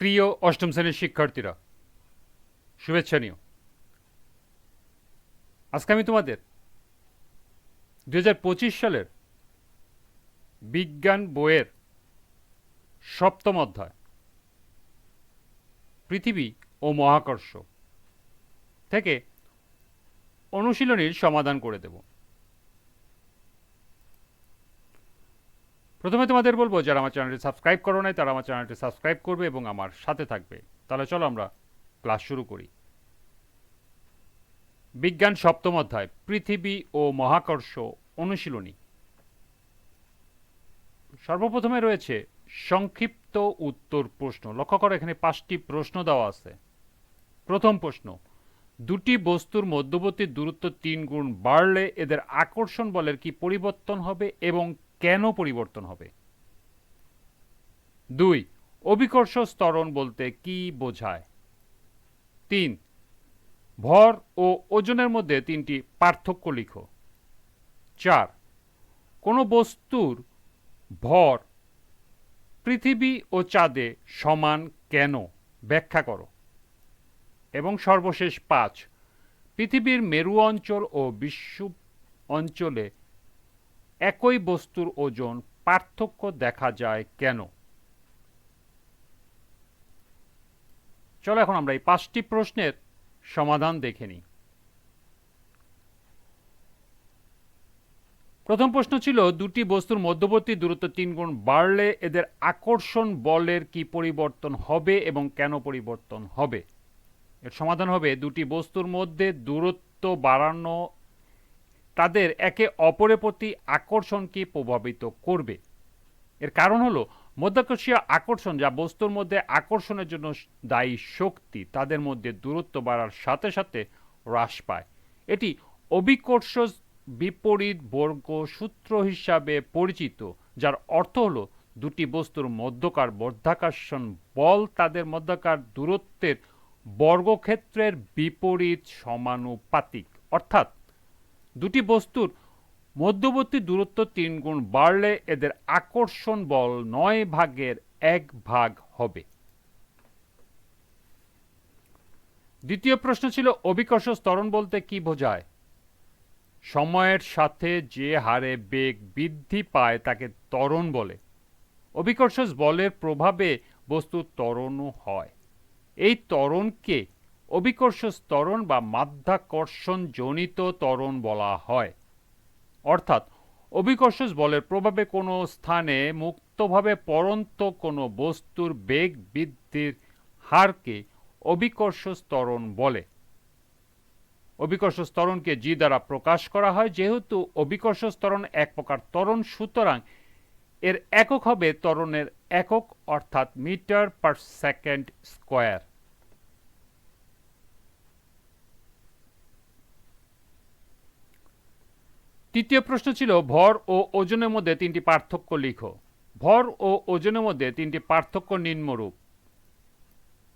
প্রিয় অষ্টম শ্রেণির শিক্ষার্থীরা, শুভেচ্ছা নিও। আজকে আমি তোমাদের দু হাজার পঁচিশ সালের বিজ্ঞান বইয়ের সপ্তম অধ্যায়, পৃথিবী ও মহাকর্ষ থেকে অনুশীলনীর সমাধান করে দেব। প্রথমে তোমাদের বলব, যারা আমার চ্যানেলটি সাবস্ক্রাইব করো নাই, তারা আমার চ্যানেলটি সাবস্ক্রাইব করবে এবং আমার সাথে থাকবে। তাহলে চলো আমরা ক্লাস শুরু করি। বিজ্ঞান সপ্তম অধ্যায়, পৃথিবী ও মহাকর্ষ অনুশীলনী। সর্বপ্রথমে রয়েছে সংক্ষিপ্ত উত্তর প্রশ্ন। লক্ষ্য করো, এখানে পাঁচটি প্রশ্ন দেওয়া আছে। প্রথম প্রশ্ন, দুটি বস্তুর মধ্যবর্তী দূরত্ব তিন গুণ বাড়লে এদের আকর্ষণ বলের কি পরিবর্তন হবে এবং কেন পরিবর্তন হবে? দুই, অভিকর্ষ স্তরণ বলতে কি বোঝায়? তিন, ভর ও ওজনের মধ্যে তিনটি পার্থক্য লিখো। চার, কোনো বস্তুর ভর পৃথিবী ও চাঁদে সমান কেন? ব্যাখ্যা করো। এবং সর্বশেষ পাঁচ, পৃথিবীর মেরু অঞ্চল ও বিশ্ব অঞ্চলে একই বস্তুর ওজন পার্থক্য দেখা যায় কেন? চলো এখন আমরা এই পাঁচটি প্রশ্নের সমাধান দেখে নিই। প্রথম প্রশ্ন ছিল, দুটি বস্তুর মধ্যবর্তী দূরত্ব তিন গুণ বাড়লে এদের আকর্ষণ বলের কি পরিবর্তন হবে এবং কেন পরিবর্তন হবে? এর সমাধান হবে, দুটি বস্তুর মধ্যে দূরত্ব বাড়ানো তাদের একে অপরের প্রতি আকর্ষণকে প্রভাবিত করবে। এর কারণ হলো মধ্যাকর্ষীয় আকর্ষণ যা বস্তুর মধ্যে আকর্ষণের জন্য দায়ী শক্তি, তাদের মধ্যে দূরত্ব বাড়ার সাথে সাথে হ্রাস পায়। এটি অভিকর্ষ বিপরীত বর্গ সূত্র হিসাবে পরিচিত, যার অর্থ হলো দুটি বস্তুর মধ্যকার বর্ধাকর্ষণ বল তাদের মধ্যকার দূরত্বের বর্গক্ষেত্রের বিপরীত সমানুপাতিক। অর্থাৎ দুটি বস্তুর মধ্যবর্তী দূরত্ব তিন গুণ বাড়লে এদের আকর্ষণ বল নয় ভাগের এক ভাগ হবে। দ্বিতীয় প্রশ্ন ছিল, অভিকর্ষ স্তরণ বলতে কি বোঝায়? সময়ের সাথে যে হারে বেগ বৃদ্ধি পায় তাকে ত্বরণ বলে। অভিকর্ষ বলের প্রভাবে বস্তু ত্বরণও হয়। এই ত্বরণকে অভিকর্ষ ত্বরণ বা মাধ্যাকর্ষণ জনিত ত্বরণ বলা হয়। অর্থাৎ অভিকর্ষ বলের প্রভাবে কোনো স্থানে মুক্তভাবে পরন্ত কোনো বস্তুর বেগ বৃদ্ধির হারকে অভিকর্ষ ত্বরণ বলে। অভিকর্ষ স্তরণকে জি দ্বারা প্রকাশ করা হয়, যেহেতু অভিকর্ষ স্তরণ এক প্রকার ত্বরণ, সুতরাং এর একক হবে ত্বরণের একক, অর্থাৎ মিটার পার সেকেন্ড স্কোয়ার। তৃতীয় প্রশ্ন ছিল, ভর ও ওজনের মধ্যে তিনটি পার্থক্য লিখো। ভর ও ওজনের মধ্যে তিনটি পার্থক্য নিম্নরূপ।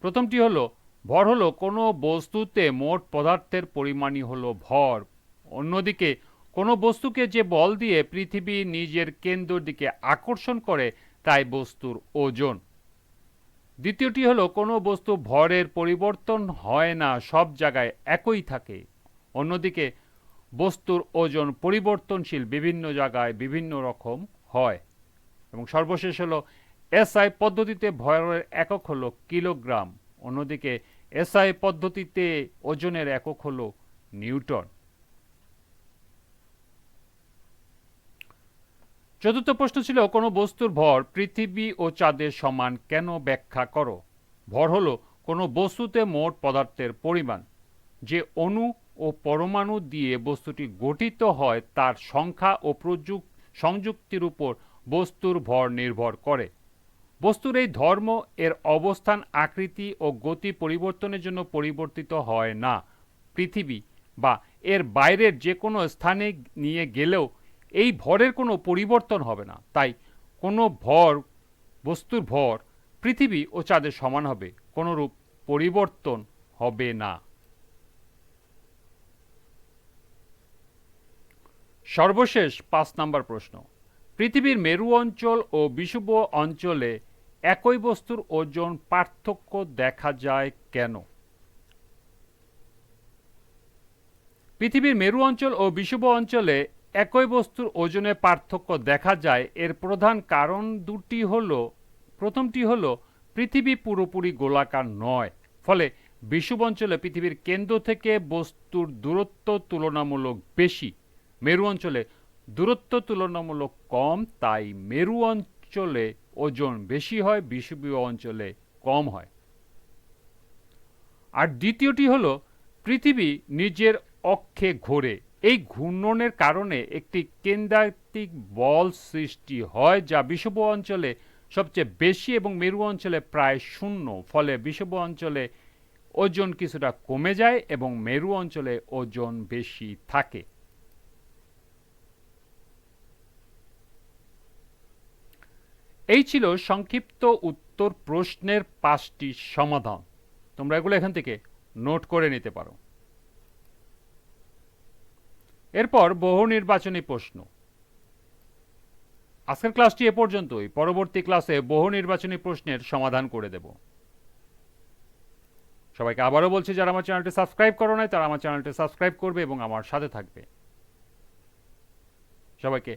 প্রথমটি হলো, ভর হলো কোনো বস্তুতে মোট পদার্থের পরিমাণই হলো ভর। অন্যদিকে, কোনো বস্তুকে যে বল দিয়ে পৃথিবী নিজের কেন্দ্রের দিকে আকর্ষণ করে, তাই বস্তুর ওজন। দ্বিতীয়টি হলো, কোনো বস্তু ভরের পরিবর্তন হয় না, সব জায়গায় একই থাকে। অন্যদিকে বস্তুর ওজন পরিবর্তনশীল বিভিন্ন জায়গায় বিভিন্ন রকম হয়। এবং সর্বশেষ হলো, এসআই পদ্ধতিতে ভরের একক হলো কিলোগ্রাম, অন্যদিকে এসআই পদ্ধতিতে ওজনের একক হলো নিউটন। চতুর্থ প্রশ্ন ছিল, কোনো বস্তুর ভর পৃথিবী ও চাঁদের সমান কেন ব্যাখ্যা করো? ভর হলো কোনো বস্তুতে মোট পদার্থের পরিমাণ, যে অণু ও পরমাণু দিয়ে বস্তুটি গঠিত হয়, তার সংখ্যা ও প্রযুক সংযুক্তির উপর বস্তুর ভর নির্ভর করে। বস্তুর এই ধর্ম এর অবস্থান আকৃতি ও গতি পরিবর্তনের জন্য পরিবর্তিত হয় না। পৃথিবী বা এর বাইরের যে কোনো স্থানে নিয়ে গেলেও এই ভরের কোনো পরিবর্তন হবে না। তাই কোনো ভর, বস্তুর ভর পৃথিবী ও চাঁদের সমান হবে। কোনোরূপ পরিবর্তন হবে না। সর্বশেষ পাঁচ নাম্বার প্রশ্ন। পৃথিবীর মেরু অঞ্চল ও বিষুব অঞ্চলে একই বস্তুর ওজন পার্থক্য দেখা যায় কেন? পৃথিবীর মেরু অঞ্চল ও বিষুব অঞ্চলে একই বস্তুর ওজনে পার্থক্য দেখা যায়, এর প্রধান কারণ দুটি হল, প্রথমটি হল পৃথিবী পুরোপুরি গোলাকার নয়, ফলে বিষুব অঞ্চলে পৃথিবীর কেন্দ্র থেকে বস্তুর দূরত্ব তুলনামূলক বেশি। মেরু অঞ্চলে দূরত্ব তুলনামূলক কম, তাই মেরু অঞ্চলে ওজন বেশি হয়, বিষুবীয় অঞ্চলে কম হয়। আর দ্বিতীয়টি হলো, পৃথিবী নিজের অক্ষে ঘোরে। এই ঘূর্ণনের কারণে একটি কেন্দ্রাতিক বল সৃষ্টি হয়, যা বিষুব অঞ্চলে সবচেয়ে বেশি এবং মেরু অঞ্চলে প্রায় শূন্য। ফলে বিষুব অঞ্চলে ওজন কিছুটা কমে যায় এবং মেরু অঞ্চলে ওজন বেশি থাকে। এই ছিল সংক্ষিপ্ত উত্তর প্রশ্নের পাঁচটি সমাধান। তোমরা এগুলো এখান থেকে নোট করে নিতে পারো। এরপর বহু নির্বাচনী প্রশ্ন। আজকের ক্লাসটি এ পর্যন্তই। পরবর্তী ক্লাসে বহু নির্বাচনী প্রশ্নের সমাধান করে দেব। সবাইকে আবারও বলছি, যারা আমার চ্যানেলটি সাবস্ক্রাইব করো নাই, তারা আমার চ্যানেলটি সাবস্ক্রাইব করবে এবং আমার সাথে থাকবে। সবাইকে